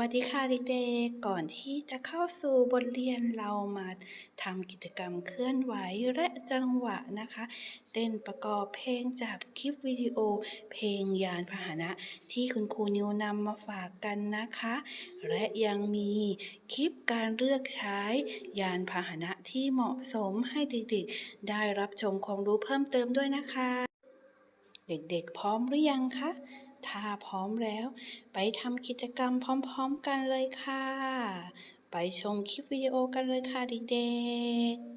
วัสดีค่ะเด็กๆ ก่อนที่จะเข้าสู่บทเรียนเรามาทำกิจกรรมเคลื่อนไหวและจังหวะนะคะ เต้นประกอบเพลงจากคลิปวิดีโอ เพลงยานพาหนะ ที่คุณครูนิวนำมาฝากกันนะคะ และยังมีคลิปการเลือกใช้ยานพาหนะที่เหมาะสมให้เด็กๆ ได้รับชมความรู้เพิ่มเติมด้วยนะคะ เด็กๆ พร้อมหรือยังคะ ถ้าพร้อมแล้ว ไปทำกิจกรรมพร้อมๆกันเลยค่ะ ไปชมคลิปวิดีโอกันเลยค่ะเด็กๆ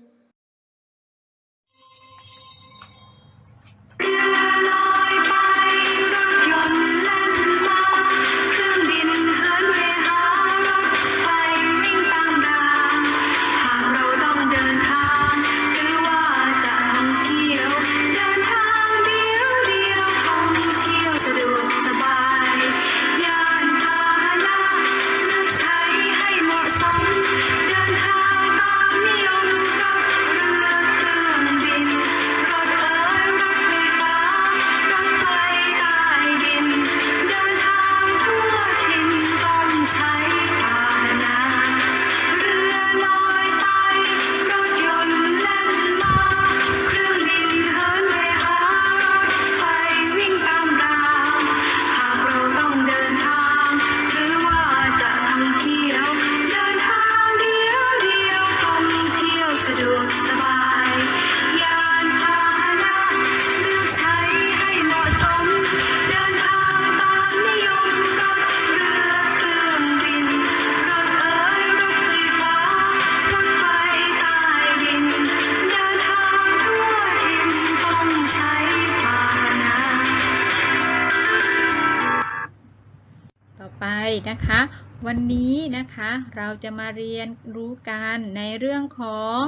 นะคะ วันนี้นะคะเราจะมาเรียนรู้กันในเรื่องของ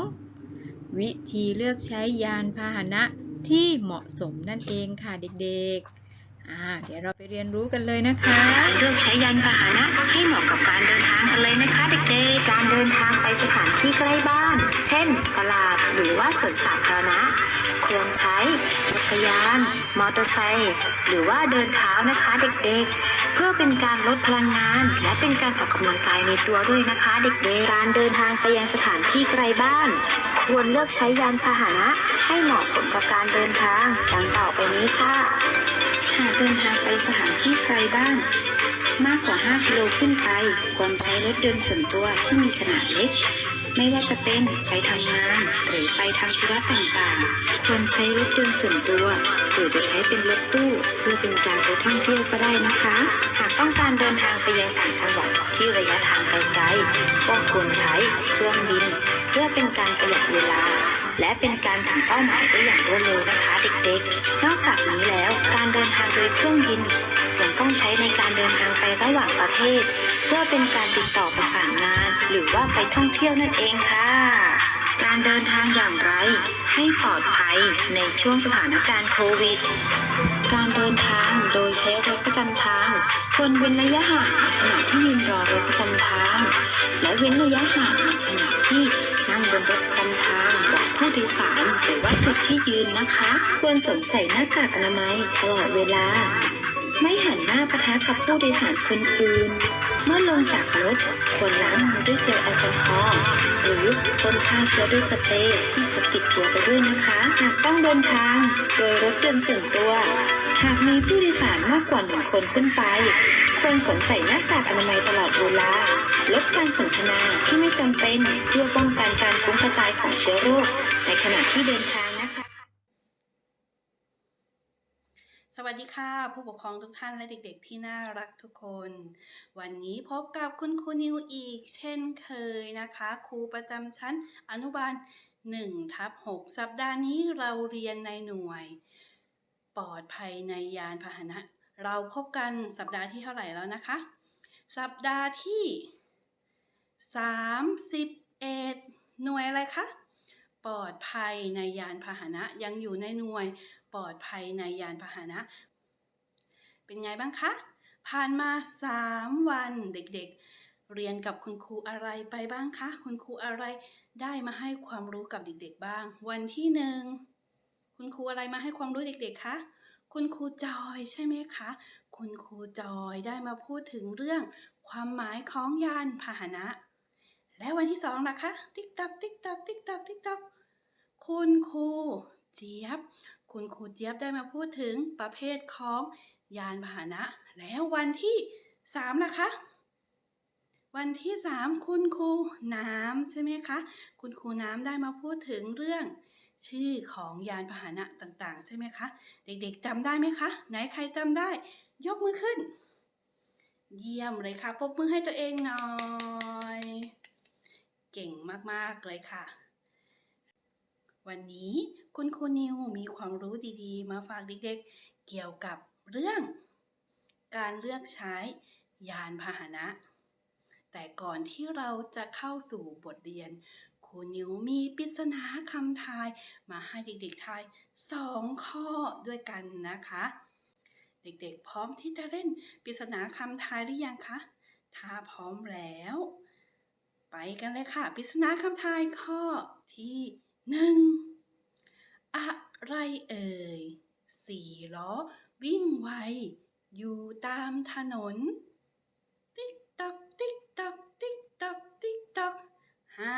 วิธีเลือกใช้ยานพาหนะที่เหมาะสมนั่นเองค่ะเด็กๆ เดี๋ยวเราไปเรียนรู้กันเลยนะคะ เลือกใช้ยานพาหนะให้เหมาะกับการเดินทางกันเลยนะคะเด็กๆ การเดินทางไปสถานที่ใกล้บ้าน เช่น ตลาดหรือว่าสวนสาธารณะ ควรใช้ จักรยาน มอเตอร์ไซค์หรือว่าเดินเท้านะคะเด็กๆ เพื่อเป็นการลดพลังงาน และเป็นการออกกำลังกายในตัวด้วยนะคะ เด็กๆ การเดินทางไปยังสถานที่ไกลบ้านควรเลือกใช้ยานพาหนะให้เหมาะสมกับการเดินทางดังต่อไปนี้ค่ะหากเดินทางไปสถานที่ไกลบ้านมากกว่า 5 กิโลขึ้นไป ควรใช้รถยนต์ส่วนตัวที่มีขนาดเล็ก ไม่ว่าจะเป็นไปทำงานหรือไปทำธุระต่างๆ ควรใช้รถยนต์ส่วนตัว หรือจะใช้เป็นรถตู้เพื่อเป็นการไปท่องเที่ยวก็ได้นะคะ หากต้องการเดินทางไปยังต่างจังหวัดที่ระยะทางไกลๆก็ควรใช้เครื่องบิน เพื่อเป็นการประหยัดเวลา และเป็นการถึงเป้าหมายได้อย่างรวดเร็วนะคะเด็กๆ นอกจากนี้แล้วการเดินทางโดยเครื่องบินยังต้องใช้ในการเดินทางไประหว่างประเทศ เพื่อเป็นการติดต่อประสานงาน หรือว่าไปท่องเที่ยวนั่นเองค่ะ การเดินทางอย่างไร ให้ปลอดภัยในช่วงสถานการณ์โควิดการเดินทางโดยใช้รถประจำทางควรเว้นระยะห่างขณะที่ยืนรอรถประจำทาง และเว้นระยะห่างในขณะที่นั่งบนรถประจำทาง ผู้โดยสารหรือว่าจุดที่ยืนนะคะ ควรสวมใส่หน้ากากอนามัยตลอดเวลา ไม่หันหน้าปะทะกับผู้โดยสารคนอื่น เมื่อลงจากรถควรล้างมือด้วยเจลแอลกอฮอล์หรือพ่นฆ่าเชื้อด้วยสเปรย์ที่พกติดตัวไปด้วยนะคะหากต้องเดินทางโดยรถยนต์ส่วนตัว หากมีผู้โดยสารมากกว่าหนึ่งคนขึ้นไปควรสวมใส่หน้ากากอนามัยตลอดเวลาลดการสนทนาที่ไม่จำเป็นเพื่อป้องกันการฟุ้งกระจายของเชื้อโรคในขณะที่เดินทางนะคะ ส วัสดีค่ะ ผู้ปกครองทุกท่านและเด็กๆ ที่น่ารักทุกคน วันนี้พบกับคุณครูนิวอีกเช่นเคยนะคะ ครูประจำชั้นอนุบาล1ทับ6สัปดาห์นี้เราเรียนในหน่วย ปลอดภัยในยานพาหนะ เราพบกันสัปดาห์ที่เท่าไหร่แล้วนะคะ สัปดาห์ที่ 31 หน่วยอะไรคะปลอดภัยในยานพาหนะยังอยู่ในหน่วย ปลอดภัยในยานพาหนะ เป็นไงบ้างคะ ผ่านมา 3 วันเด็กๆ เรียนกับคุณครูอะไรไปบ้างคะ คุณครูอะไรได้มาให้ความรู้กับเด็กๆบ้าง วันที่หนึ่งคุณครูอะไรมาให้ความรู้เด็กๆคะคุณครูจอยใช่ไหมคะ คุณครูจอยได้มาพูดถึงเรื่องความหมายของยานพาหนะ และวันที่สองล่ะคะ ติ๊กตักติ๊กตักติ๊กตักติ๊กตักคุณครูเจี๊ยบ คุณครูเจี๊ยบได้มาพูดถึงประเภทของยานพาหนะ แล้ววันที่สามล่ะคะ วันที่สามคุณครูน้ำใช่ไหมคะ คุณครูน้ำได้มาพูดถึงเรื่องชื่อของยานพาหนะต่างๆ ใช่ไหมคะ เด็กๆจำได้ไหมคะ ไหนใครจำได้ ยกมือขึ้น เยี่ยมเลยค่ะปรบมือให้ตัวเองหน่อย เก่งมากๆเลยค่ะ วันนี้คุณครูนิวมีความรู้ดีๆ มาฝากเด็กๆ เกี่ยวกับเรื่อง การเลือกใช้ยานพาหนะ แต่ก่อนที่เราจะเข้าสู่บทเรียน ครูนิวมีปริศนาคำทายมาให้เด็กๆทายสองข้อด้วยกันนะคะ เด็กๆพร้อมที่จะเล่นปริศนาคำทายหรือยังคะ ถ้าพร้อมแล้ว ไปกันเลยค่ะปริศนาคำทายข้อที่ หนึ่งอะไรเอ่ยสี่ล้อวิ่งไว อยู่ตามถนน ติ๊กตอกติ๊กตอกติ๊กตอกติ๊กตอกห้า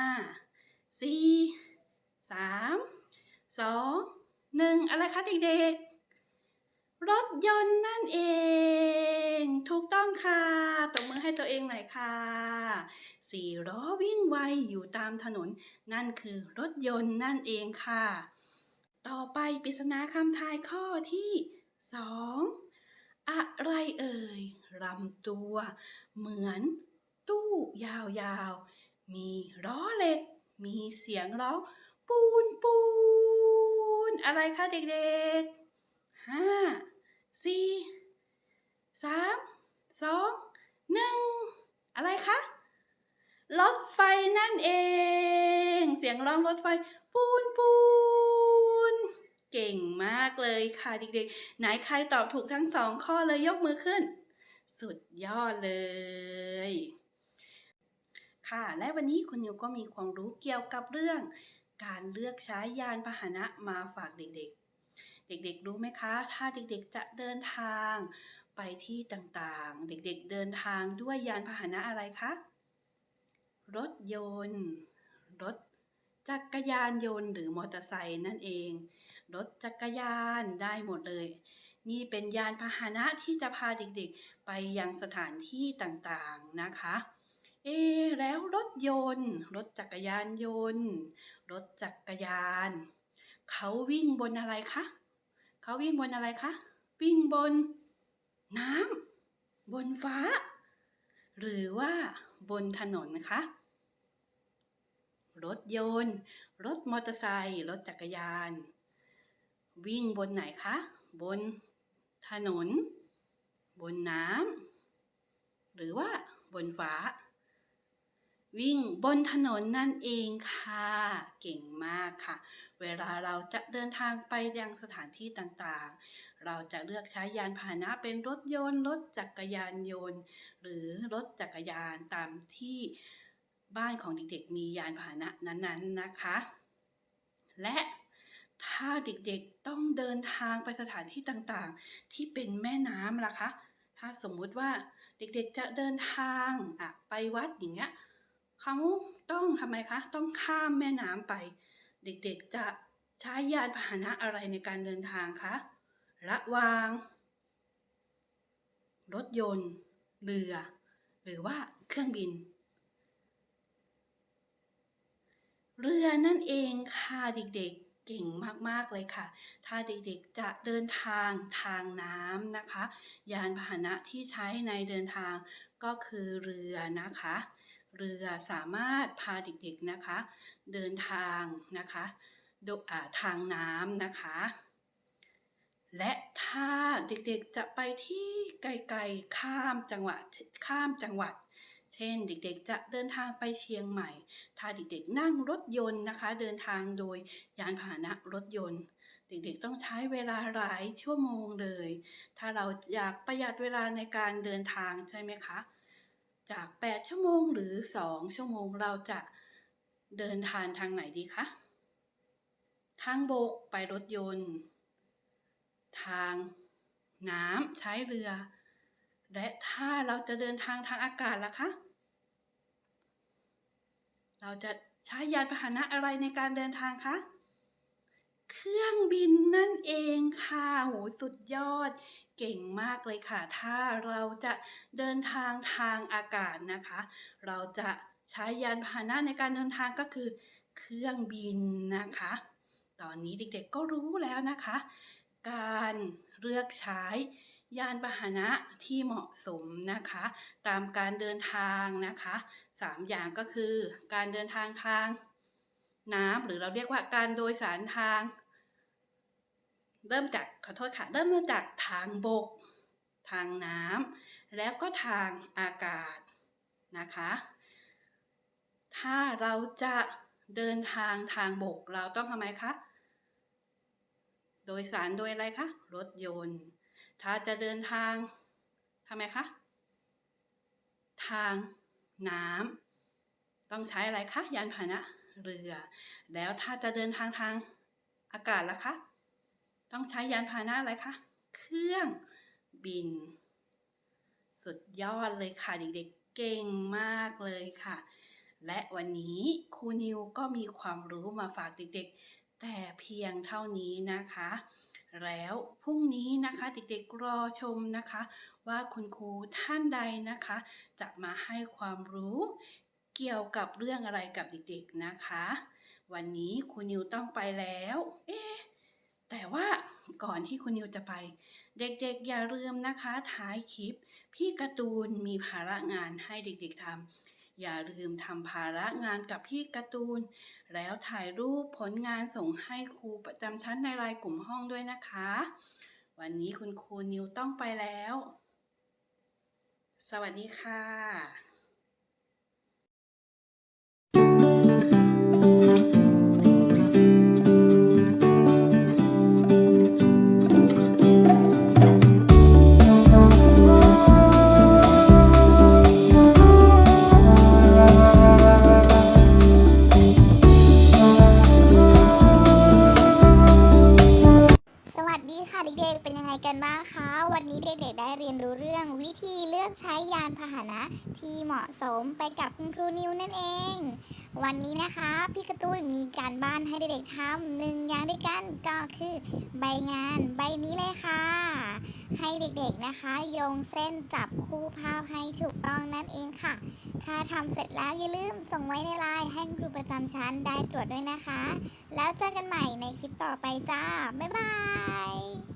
สี่สามสองหนึ่งอะไรคะเด็กๆ รถยนต์นั่นเอง ถูกต้องค่ะ ตบมือให้ตัวเองหน่อยค่ะสี่ล้อวิ่งไวอยู่ตามถนน นั่นคือรถยนต์นั่นเองค่ะ ต่อไปปริศนาคำทายข้อที่สองอะไรเอ่ยลำตัว เหมือนตู้ยาวๆ มีล้อเหล็ก มีเสียงร้อง ปูนปูนอะไรคะเด็กๆห้า สี่สามสองหนึ่งอะไรคะรถไฟนั่นเอง เสียงร้องรถไฟ ปูนปูน เก่งมากเลยค่ะเด็กๆ ไหนใครตอบถูกทั้งสองข้อเลยยกมือขึ้น สุดยอดเลย ค่ะ และวันนี้คุณนิวก็มีความรู้เกี่ยวกับเรื่อง การเลือกใช้ยานพาหนะมาฝากเด็กๆ เด็กๆรู้ไหมคะ ถ้าเด็กๆจะเดินทางไปที่ต่างๆ เด็กๆเดินทางด้วยยานพาหนะอะไรคะ รถยนต์ รถจักรยานยนต์หรือมอเตอร์ไซค์นั่นเอง รถจักรยานได้หมดเลย นี่เป็นยานพาหนะที่จะพาเด็กๆ ไปยังสถานที่ต่างๆนะคะ เอแล้วรถยนต์ รถจักรยานยนต์ รถจักรยาน เขาวิ่งบนอะไรคะ เขาวิ่งบนอะไรคะ วิ่งบนน้ำบนฟ้า หรือว่าบนถนนคะ รถยนต์ รถมอเตอร์ไซค์รถจักรยาน วิ่งบนไหนคะ บนถนน บนน้ำหรือว่าบนฟ้า วิ่งบนถนนนั่นเองค่ะ เก่งมากค่ะ เวลาเราจะเดินทางไปยังสถานที่ต่างๆ เราจะเลือกใช้ยานพาหนะเป็นรถยนต์ รถจักรยานยนต์ หรือรถจักรยานตามที่บ้านของเด็กๆ มียานพาหนะนั้นๆนะคะ และถ้าเด็กๆต้องเดินทางไปสถานที่ต่างๆ ที่เป็นแม่น้ำล่ะคะ ถ้าสมมุติว่าเด็กๆจะเดินทางอะไปวัดอย่างเงี้ยเขาต้องทำไมคะ ต้องข้ามแม่น้ำไป เด็กๆจะใช้ยานพาหนะอะไรในการเดินทางคะ ระวาง รถยนต์ เรือ หรือว่าเครื่องบิน เรือนั่นเองค่ะเด็กๆเก่งมากๆเลยค่ะ ถ้าเด็กๆจะเดินทางทางน้ำนะคะ ยานพาหนะที่ใช้ในเดินทางก็คือเรือนะคะ เรือสามารถพาเด็กๆนะคะ เดินทางนะคะดาทางน้ำนะคะ และถ้าเด็กๆจะไปที่ไกลๆข้ามจังหวัดข้ามจังหวัด เช่นเด็กๆจะเดินทางไปเชียงใหม่ ถ้าเด็กๆนั่งรถยนต์นะคะ เดินทางโดยยานพาหนะรถยนต์ เด็กๆต้องใช้เวลาหลายชั่วโมงเลย ถ้าเราอยากประหยัดเวลาในการเดินทางใช่ไหมคะ จาก 8 ชั่วโมงหรือ 2 ชั่วโมงเราจะเดินทางทางไหนดีคะ ทางบกไปรถยนต์ ทางน้ำใช้เรือ และถ้าเราจะเดินทางทางอากาศล่ะคะ เราจะใช้ยานพาหนะอะไรในการเดินทางคะ เครื่องบินนั่นเองค่ะโหสุดยอด เก่งมากเลยค่ะ ถ้าเราจะเดินทางทางอากาศนะคะ เราจะใช้ยานพาหนะในการเดินทางก็คือ เครื่องบินนะคะ ตอนนี้เด็กๆก็รู้แล้วนะคะ การเลือกใช้ยานพาหนะที่เหมาะสมนะคะ ตามการเดินทางนะคะสามอย่างก็คือการเดินทางทาง น้ำหรือเราเรียกว่าการโดยสารทาง เริ่มจากขอโทษค่ะเริ่มจากทางบก ทางน้ำแล้วก็ทางอากาศนะคะ ถ้าเราจะเดินทางทางบกเราต้องทำไมคะโดยสารโดยอะไรคะรถยนต์ ถ้าจะเดินทางทำไมคะทางน้ำต้องใช้อะไรคะยานพาหนะ เรือ แล้วถ้าจะเดินทางทางอากาศล่ะคะ ต้องใช้ยานพาหนะอะไรคะ เครื่องบิน สุดยอดเลยค่ะเด็กๆ เก่งมากเลยค่ะ และวันนี้ครูนิวก็มีความรู้มาฝากเด็กๆ แต่เพียงเท่านี้นะคะ แล้วพรุ่งนี้นะคะเด็กๆรอชมนะคะ ว่าคุณครูท่านใดนะคะ จะมาให้ความรู้ เกี่ยวกับเรื่องอะไรกับเด็กๆนะคะ วันนี้ครูนิวต้องไปแล้ว เอ๊แต่ว่าก่อนที่คุณนิวจะไป เด็กๆอย่าลืมนะคะ ท้ายคลิป พี่การ์ตูนมีภาระงานให้เด็กๆทำอย่าลืมทำภาระงานกับพี่การ์ตูน แล้วถ่ายรูปผลงานส่งให้ครูประจำชั้นในรายกลุ่มห้องด้วยนะคะ วันนี้คุณครูนิวต้องไปแล้ว สวัสดีค่ะ เอง วันนี้นะคะพี่กระตูนมีการบ้านให้เด็กๆทำหนึ่งอย่างด้วยกันก็คือใบงานใบนี้เลยค่ะ ให้เด็กๆนะคะโยงเส้นจับคู่ภาพให้ถูกต้องนั่นเองค่ะ ถ้าทำเสร็จแล้วอย่าลืมส่งไว้ในไลน์ให้ครูประจำชั้นได้ตรวจด้วยนะคะ แล้วเจอกันใหม่ในคลิปต่อไปจ้า บ๊ายบาย